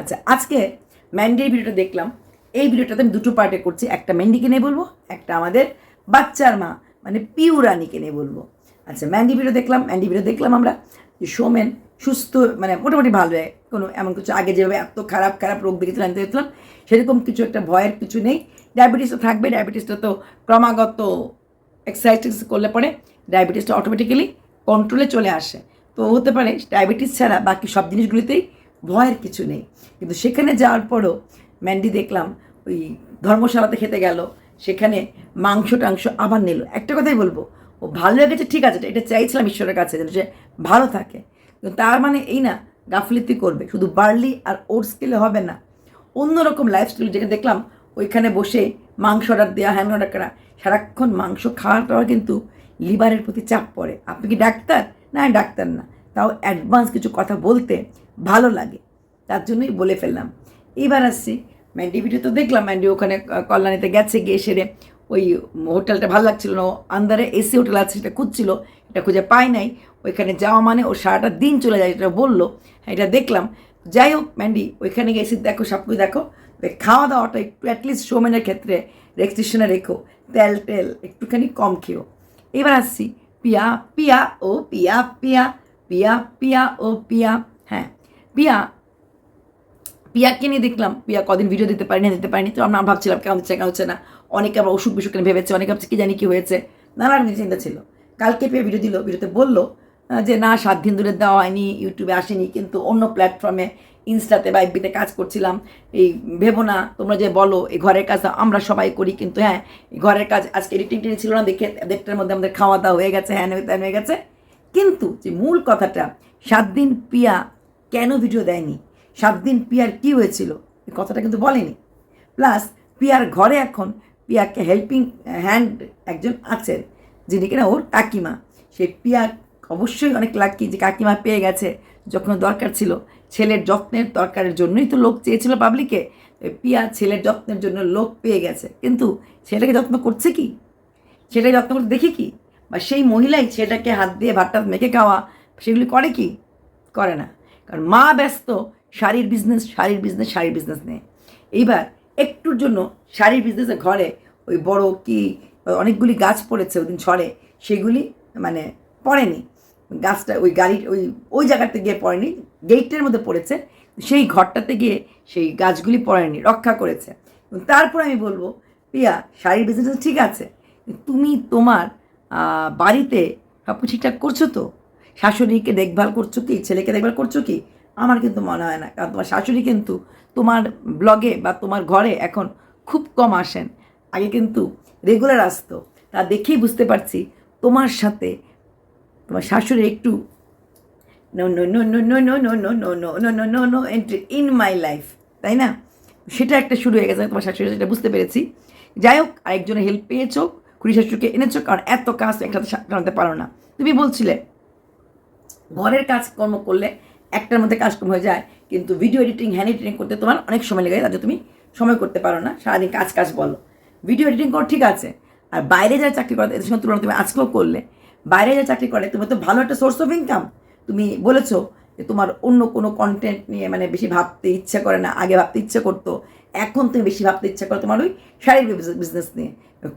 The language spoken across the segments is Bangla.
আচ্ছা আজকে ম্যান্ডির ভিডিওটা দেখলাম। এই ভিডিওটাতে আমি দুটো পার্টে করছি। একটা ম্যান্ডিকে নিয়ে বলব, একটা আমাদের বাচ্চার মা মানে পিউ রানীকে নিয়ে বলব। আচ্ছা ম্যান্ডি ভিডিও দেখলাম ম্যান্ডি ভিডিও দেখলাম আমরা যে সোমেন সুস্থ মানে মোটামুটি ভালো হয় কোনো এমন কিছু আগে যেভাবে এত খারাপ খারাপ রোগ দেখেছিলাম আনতে দেখলাম সেরকম কিছু একটা ভয়ের কিছু নেই। ডায়াবেটিস তো থাকবে ডায়াবেটিসটা তো ক্রমাগত এক্সারসাইজ করলে পরে ডায়াবেটিসটা অটোমেটিক্যালি কন্ট্রোলে চলে আসে। তো হতে পারে ডায়াবেটিস ছাড়া বাকি সব জিনিসগুলিতেই ভয়ের কিছু নেই। কিন্তু সেখানে যাওয়ার পরও ম্যান্ডি দেখলাম ওই ধর্মশালাতে খেতে গেল, সেখানে মাংস টাংস আবার নিল। একটা কথাই বলব, ও ভালো লেগেছে, ঠিক আছে, এটা চাইছিলাম ঈশ্বরের কাছে যেন সে ভালো থাকে। কিন্তু তার মানে এই না, গাফলিতি করবে, শুধু বার্লি আর ওটস খেলে হবে না। অন্যরকম লাইফস্টাইল যেখানে দেখলাম, ওইখানে বসে মাংস অর্ডার দেওয়া হ্যান্ড অর্ডার করা, সারাক্ষণ মাংস খাওয়াটাও কিন্তু লিভারের প্রতি চাপ পড়ে। আপনি কি ডাক্তার? না ডাক্তার না। তাও অ্যাডভান্স কিছু কথা বলতে ভালো লাগে। তার জন্যই বলে ফেললাম। এইবার আসছি ম্যান্ডি ভিডিও তো দেখলাম ম্যান্ডি ওখানে কল্যাণীতে গেছে, গিয়ে সেরে ওই হোটেলটা ভালো লাগছিল না। আন্দারে এসি হোটেল আছে সেটা খুঁজছিল, এটা খুঁজে পায় নাই। ওইখানে যাওয়া মানে ও সারাটা দিন চলে যায় এটা বলল। হ্যাঁ এটা দেখলাম। যাই হোক ম্যান্ডি ওইখানে গিয়ে এসে দেখো, সব কিছু দেখো। খাওয়া দাওয়াটা একটু অ্যাটলিস্ট শোমেনের ক্ষেত্রে রেস্ট্রিকশনে রেখো। তেল টেল একটুখানি কম খেও। এবার আসছি পিয়া পিয়া, ও পিয়া পিয়া। পিয়া পিয়া, ও পিয়া হ্যাঁ। পিয়া পিয়াকে নিয়ে দেখলাম? পিয়া কদিন ভিডিও দিতে পারিনি দিতে পারিনি। তো আমরা ভাবছিলাম, কেমন হচ্ছে কেমন হচ্ছে না? অনেকে আবার অসুখ বিসুখ নিয়ে ভেবেছে, অনেকে ভাবছে, কি জানি কি হয়েছে। নানান চিন্তা ছিল। কালকে পিয়া ভিডিও দিল ভিডিওতে বলল যে না, সাত দিন ধরে দেওয়া হয়নি ইউটিউবে আসেনি, কিন্তু অন্য প্ল্যাটফর্মে ইনস্টাতে বা এফবিতে কাজ করছিলাম। এই ভেবো না, তোমরা যে বলো এই ঘরের কাজ আমরা সবাই করি, কিন্তু হ্যাঁ ঘরের কাজ আজকে এডিটিং টেডিং ছিল না, দেখে দেড়টার মধ্যে আমাদের খাওয়া দাওয়া হয়ে গেছে হ্যান হয়ে হয়ে গেছে। কিন্তু যে মূল কথাটা, সাত দিন পিয়া কেন ভিডিও দেয়নি? সাত দিন পিয়ার কী হয়েছিল? এই কথাটা কিন্তু বলেনি। প্লাস পিয়ার ঘরে এখন পিয়াকে হেল্পিং হ্যান্ড একজন আছেন, যিনি কিনা ওর কাকিমা। সেই পিয়া অবশ্যই অনেক লাকি যে কাকিমা পেয়ে গেছে, যখন দরকার ছিল। ছেলের যত্নের দরকারের জন্যই তো লোক চেয়েছিল পাবলিকে পিয়া ছেলের যত্নের জন্য লোক পেয়ে গেছে। কিন্তু ছেলেকে যত্ন করছে কি? ছেলেকে যত্ন করতে দেখি কি? বা সেই মহিলাই ছেলেটাকে হাত দিয়ে ভাতটা মেখে খাওয়া, সেগুলি করে কি? করে না। কারণ মা ব্যস্ত, শাড়ির বিজনেস শাড়ির বিজনেস শাড়ির বিজনেস নিয়ে এইবার একটুর জন্য শাড়ির বিজনেসে ঘরে ওই বড় কি, অনেকগুলি গাছ পড়েছে ওই দিন ঝড়ে, সেগুলি মানে পড়েনি। গাছটা ওই গাড়ির, ওই ওই জায়গাতে গিয়ে পড়েনি গেটের মধ্যে পড়েছে, সেই ঘরটাতে গিয়ে সেই গাছগুলি পড়েনি, রক্ষা করেছে। তারপর আমি বলব, পিয়া, শাড়ির বিজনেস ঠিক আছে তুমি তোমার বাড়িতে সব কিছু ঠিকঠাক করছ তো শাশুড়িকে দেখভাল করছ কি ছেলেকে দেখভাল করছ কি আমার কিন্তু মনে হয় না কারণ তোমার শাশুড়ি কিন্তু তোমার ব্লগে বা তোমার ঘরে এখন খুব কম আসেন আগে কিন্তু রেগুলার আসতো তা দেখেই বুঝতে পারছি তোমার সাথে তোমার শাশুড়ি একটু এন্ট্রি ইন মাই লাইফ তাই না সেটা একটা শুরু হয়ে গেছে তোমার শাশুড়ি সেটা বুঝতে পেরেছি যাই হোক আরেকজনের হেল্প পেয়েছ খুড়ি শাশুড়িকে এনেছো, কারণ এত কাজ একসাথে সামলাতে পারো না। তুমি বলছিলে, ঘরের কাজকর্ম করলে একটার মধ্যে কাজকর্ম হয়ে যায়, কিন্তু ভিডিও এডিটিং হ্যান্ড এডিটিং করতে তোমার অনেক সময় লেগে যায়, তাতে তুমি সময় করতে পারো না। সারাদিন কাজ কাজ বলো। ভিডিও এডিটিং করো, ঠিক আছে। আর বাইরে যা চাকরি করে, এদের সঙ্গে তুলনা তুমি আজকেও করলে। বাইরে যা চাকরি করে তুমি তো ভালো একটা সোর্স অফ ইনকাম তুমি বলেছ যে তোমার অন্য কোনো কন্টেন্ট নিয়ে মানে বেশি ভাবতে ইচ্ছে করে না, আগে ভাবতে ইচ্ছে করতো, এখন তুমি বেশি ভাবতে ইচ্ছে করো তোমার ওই শারীরিক বিজনেস নিয়ে।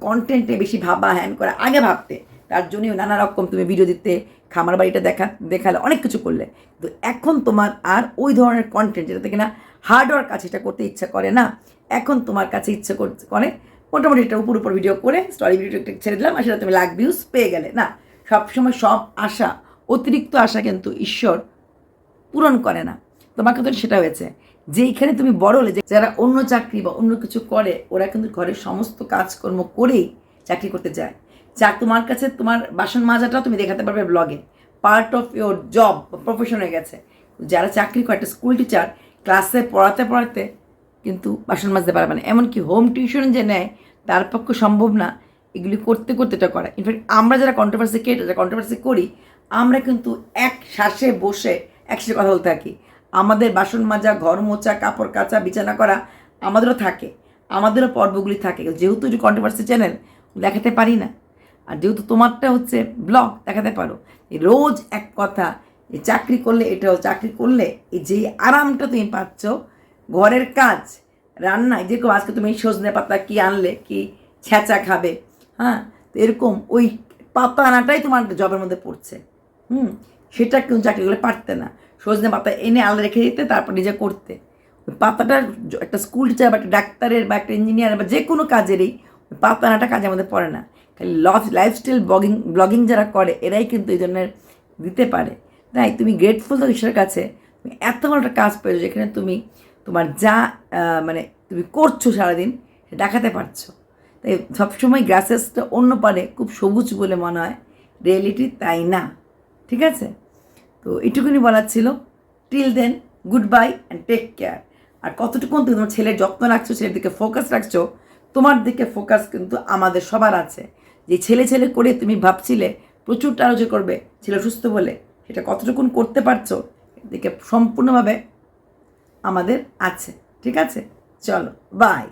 কন্টেন্টে বেশি ভাবা হ্যান করে, আগে ভাবতে। তার জন্যই নানা রকম তুমি ভিডিও দিতে, খামার বাড়িটা দেখা, দেখালে, অনেক কিছু করলে। তো এখন তোমার আর ওই ধরনের কন্টেন্ট যেটা থেকে না হার্ডওয়ার্ক কাছে এটা করতে ইচ্ছা করে না, এখন তোমার কাছে ইচ্ছে করে মোটামুটি একটা উপর উপর ভিডিও করে স্টোরি ভিডিও ছেড়ে দিলাম, আর সেটা তুমি লাখ ভিউজ পেয়ে গেলে। না, সবসময় সব আশা, অতিরিক্ত আশা কিন্তু ঈশ্বর পূরণ করে না। তোমার ক্ষেত্রে সেটা হয়েছে। যেইখানে তুমি বড় হলে যারা অন্য চাকরি বা অন্য কিছু করে, ওরা কিন্তু ঘরের সমস্ত কাজকর্ম করেই চাকরি করতে যায়। যা তোমার কাছে, তোমার বাসন মাজাটাও তুমি দেখাতে পারবে ব্লগে part of your job profession হয়ে গেছে। যারা চাকরি করে, একটা স্কুল টিচার ক্লাসে পড়াতে পড়াতে কিন্তু বাসন মাজতে পারবে না। এমনকি হোম টিউশন যে নেয়, তার পক্ষে সম্ভব না এগুলি করতে করতে এটা করা। ইনফ্যাক্ট আমরা যারা কন্ট্রোভার্সি কেটে যারা কন্ট্রোভার্সি করি, আমরা কিন্তু এক শ্বাসে বসে একসাথে কথা বলতে থাকি। আমাদের বাসন মাজা, ঘর মোচা কাপড় কাচা, বিছানা করা আমাদেরও থাকে। আমাদেরও পর্বগুলি থাকে। যেহেতু যে কন্ট্রোভার্সি চ্যানেল দেখাতে পারি না। আর যেহেতু তোমারটা হচ্ছে ব্লগ দেখাতে পারো। রোজ এক কথা চাকরি করলে এটাও চাকরি করলে, এই যে আরামটা তুমি পাচ্ছ, ঘরের কাজ, রান্নায়, যেরকম আজকে তুমি সজনে পাতা কি আনলে, কি ছেঁচা খাবে হ্যাঁ? তো এরকম ওই পাতা আনাটাই তোমার জবের মধ্যে পড়ছে। হুম? সেটা কিন্তু চাকরিগুলো পারতে না। সজনে পাতা এনে আলাদা রেখে দিতে, তারপর নিজে করতে। ওই পাতাটা একটা স্কুল টিচার বা একটা ডাক্তারের বা একটা ইঞ্জিনিয়ার বা যে কোনো কাজেরই ওই পাতা আনাটা কাজের মধ্যে পড়ে না। খালি লস লাইফস্টাইল ব্লগিং ব্লগিং যারা করে, এরাই কিন্তু এই ধরনের দিতে পারে। তাই তুমি গ্রেটফুল তো ঈশ্বরের কাছে, তুমি এত বড় একটা কাজ পেয়েছ যেখানে তুমি তোমার যা মানে তুমি করছ সারাদিন দেখাতে পারছ। তাই সবসময় গ্রাসেসটা অন্য পারে, খুব সবুজ বলে মনে হয়। রিয়েলিটি তাই না। ঠিক আছে? তো এটুকুনি বলার ছিল। Till then good bye and take care আর কতটুকু তুমি তোমার ছেলের যত্ন রাখছো, ছেলের দিকে ফোকাস রাখছো, তোমার দিকে ফোকাস কিন্তু আমাদের সবার আছে। যে ছেলে ছেলে করে তুমি ভাবছিলে, প্রচুর যে করবে, ছেলে সুস্থ বলে, সেটা কতটুকুন করতে পারছ এদিকে সম্পূর্ণভাবে আমাদের আছে। ঠিক আছে? চলো বাই